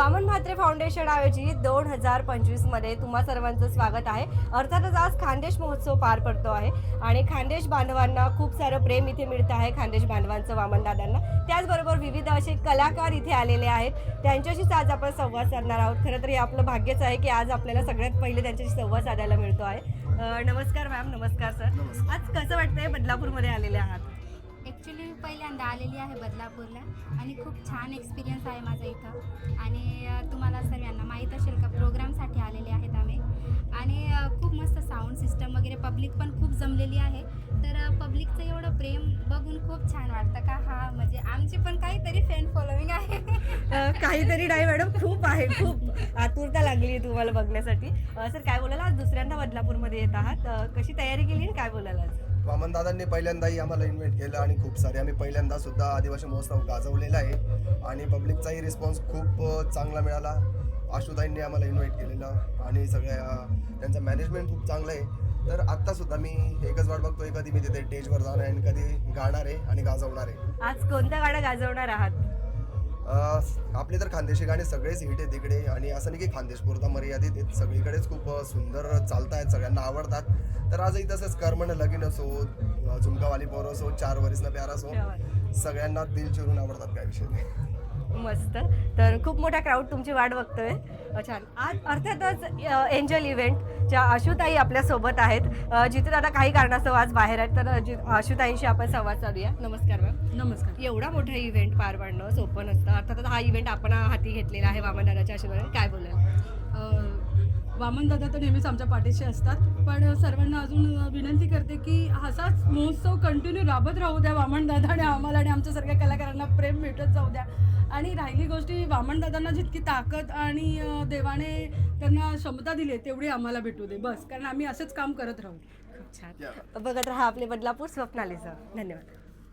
Vaman Mhatre foundation आयोजित दोन हजार पंचवीसमध्ये तुम्हा सर्वांचं स्वागत आहे. अर्थातच आज खानदेश महोत्सव पार पडतो आहे आणि खानदेश बांधवांना खूप सारं प्रेम इथे मिळतं आहे खानदेश बांधवांचं वामनदादांना त्याचबरोबर विविध असे कलाकार इथे आलेले आहेत. त्यांच्याशीच आज आपण संवाद साधणार आहोत. खरं तर हे आपलं भाग्यच आहे की आज आपल्याला सगळ्यात पहिले त्यांच्याशी संवाद साधायला मिळतो आहे. नमस्कार मॅम. नमस्कार सर. आज कसं वाटतंय बदलापूरमध्ये आलेले आहात? ॲक्च्युली मी पहिल्यांदा आलेली आहे बदलापूरला आणि खूप छान एक्सपिरियन्स आहे माझा इथं. आणि तुम्हाला सगळ्यांना माहीत असेल का प्रोग्रामसाठी आलेले आहेत आम्ही. आणि खूप मस्त साऊंड सिस्टम वगैरे पब्लिक पण खूप जमलेली आहे. तर पब्लिकचं एवढं प्रेम बघून खूप छान वाटतं का? हा म्हणजे आमची पण काहीतरी फॅन फॉलोविंग आहे. काहीतरी नाही मॅडम खूप आहे खूप. आतुरता लागली आहे तुम्हाला बघण्यासाठी. सर काय बोलायला आज दुसऱ्यांदा बदलापूरमध्ये येत आहात. कशी तयारी केली आणि काय बोलायला आज? वामनदादांनी पहिल्यांदाही आम्हाला इन्व्हाइट केलं आणि खूप सारे. आम्ही पहिल्यांदा सुद्धा आदिवासी महोत्सव गाजवलेला आहे आणि पब्लिकचाही रिस्पॉन्स खूप चांगला मिळाला. आशुताईंनी आम्हाला इन्व्हाइट केलेलं आणि सगळ्या त्यांचं मॅनेजमेंट खूप चांगलं आहे. तर आत्तासुद्धा मी एकच वाट बघतोय कधी मी तिथे स्टेजवर जाणार आहे आणि कधी गाणार आहे आणि गाजवणार आहे. आज कोणत्या गाणं गाजवणार आहात? आपले तर खानदेशी गाणे सगळेच हिट आहे तिकडे आणि असं नाही की खानदेशपुरता मर्यादित आहेत. सगळीकडेच खूप सुंदर चालत आहेत सगळ्यांना आवडतात. तर आजही तसंच कर्मन लगीन असो झुमकावाली पोर असो चार वरीसनं प्यार असो सगळ्यांना दिल चिरून आवडतात काय विषय नाही. मस्त. तर खूप मोठा क्राऊड तुमची वाट बघतोय. छान. आज अर्थातच एंजल इव्हेंट ज्या आशुताई आपल्यासोबत आहेत. जिथे आता काही कारणास्तव आज बाहेर आहेत तर जि- आशुताईंशी आपण संवाद साधूया. नमस्कार मॅम नमस्कार. एवढा मोठा इव्हेंट पार पाडणं सोपं नसतं. अर्थातच हा इव्हेंट आपण हाती घेतलेला आहे वामनदादाच्या आशीर्वादाने. काय बोलाल वामन दादा तर नेहमीच आमच्या पाठीशी असतात पण सर्वांना अजून विनंती करते की असाच महोत्सव कंटिन्यू राबत राहू द्या वामन दादाने आम्हाला आणि आमच्या सगळ्या कलाकारांना प्रेम भेटत जाऊ द्या. आणि राहिली गोष्टी वामन दादांना जितकी ताकद आणि देवाने त्यांना क्षमता दिली आहे तेवढी आम्हाला भेटू दे. बस कारण आम्ही असंच काम करत राहू. खूप छान. बघत राहा आपले बदलापूर स्वप्नालीचं. धन्यवाद.